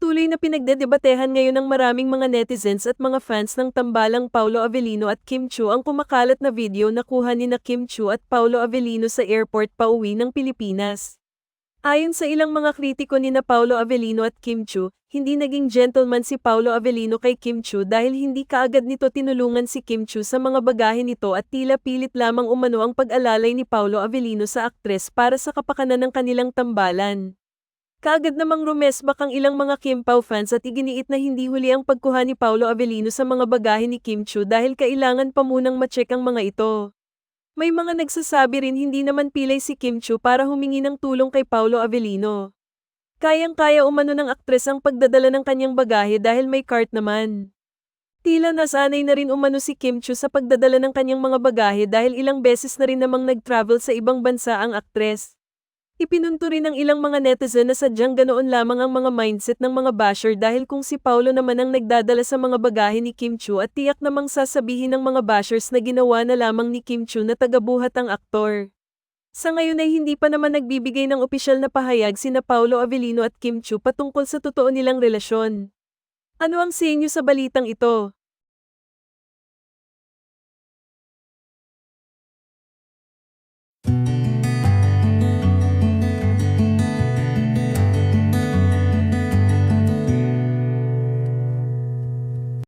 na pinagdedebatehan ngayon ng maraming mga netizens at mga fans ng tambalang Paulo Avellino at Kim Chu ang kumakalat na video na kuha ni na Kim Chu at Paulo Avellino sa airport pauwi ng Pilipinas. Ayon sa ilang mga kritiko ni na Paulo Avellino at Kim Chu, hindi naging gentleman si Paulo Avellino kay Kim Chu dahil hindi kaagad nito tinulungan si Kim Chu sa mga bagahe nito at tila pilit lamang umano ang pag-alalay ni Paulo Avellino sa aktres para sa kapakanan ng kanilang tambalan. Kaagad namang rumesbak ang ilang mga Kim Pao fans at iginiit na hindi huli ang pagkuha ni Paulo Avellino sa mga bagahe ni Kim Chu dahil kailangan pa munang macheck ang mga ito. May mga nagsasabi rin hindi naman pilay si Kim Chu para humingi ng tulong kay Paulo Avellino. Kayang-kaya umano ng aktres ang pagdadala ng kanyang bagahe dahil may cart naman. Tila nasanay na rin umano si Kim Chu sa pagdadala ng kanyang mga bagahe dahil ilang beses na rin namang nag-travel sa ibang bansa ang aktres. Ipinunto rin ng ilang mga netizen na sadyang ganoon lamang ang mga mindset ng mga basher dahil kung si Paulo naman ang nagdadala sa mga bagahe ni Kim Chu at tiyak namang sasabihin ng mga bashers na ginawa na lamang ni Kim Chu na tagabuhat ang aktor. Sa ngayon ay hindi pa naman nagbibigay ng opisyal na pahayag sina Paulo Avellino at Kim Chu patungkol sa totoo nilang relasyon. Ano ang sa inyo sa balitang ito?